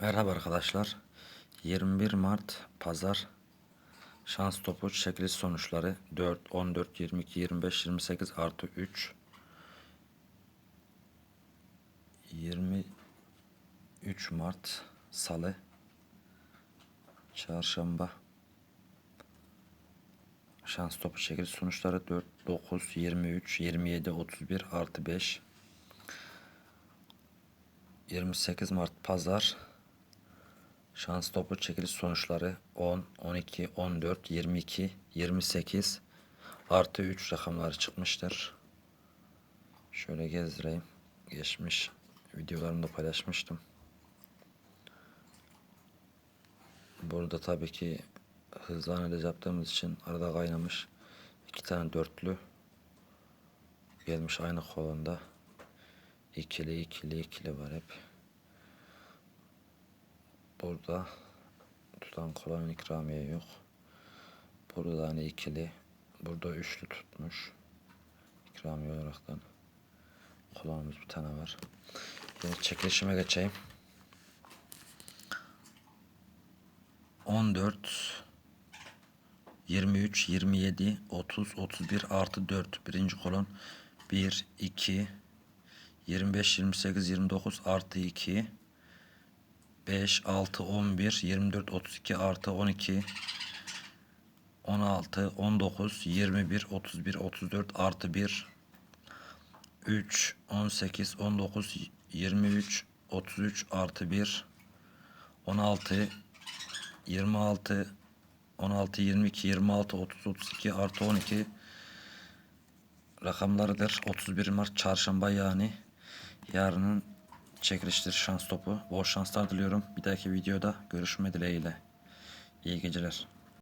Merhaba arkadaşlar. 21 Mart Pazar. Şans topu çekiliş sonuçları 4, 14, 22, 25, 28 artı 3 23 Mart Salı Çarşamba. Şans topu çekiliş sonuçları 4, 9, 23, 27, 31 artı 5 28 Mart Pazar Şans topu çekiliş sonuçları 10, 12, 14, 22, 28 artı 3 rakamları çıkmıştır. Şöyle gezdireyim. Geçmiş videolarımda paylaşmıştım. Burada tabii ki hızlı analiz yaptığımız için arada kaynamış. iki tane dörtlü gelmiş aynı kolonda. İkili ikili ikili var hep. Burada tutan kolonun ikramiye yok. Burada da hani ikili. Burada üçlü tutmuş. İkramiye olaraktan. Kolonumuz bir tane var. Şimdi çekilişime geçeyim. 14 23 27 30 31 artı 4 birinci kolon 1 2 25 28 29 artı 2 5 6 11 24 32 artı 12 16 19 21 31 34 artı 1 3 18 19 23 33 artı 1 16 26 16 22 26 30 32 artı 12 rakamlarıdır. 31 Mart çarşamba yani yarının çekiliştir şans topu. Bol şanslar diliyorum. Bir dahaki videoda görüşme dileğiyle. İyi geceler.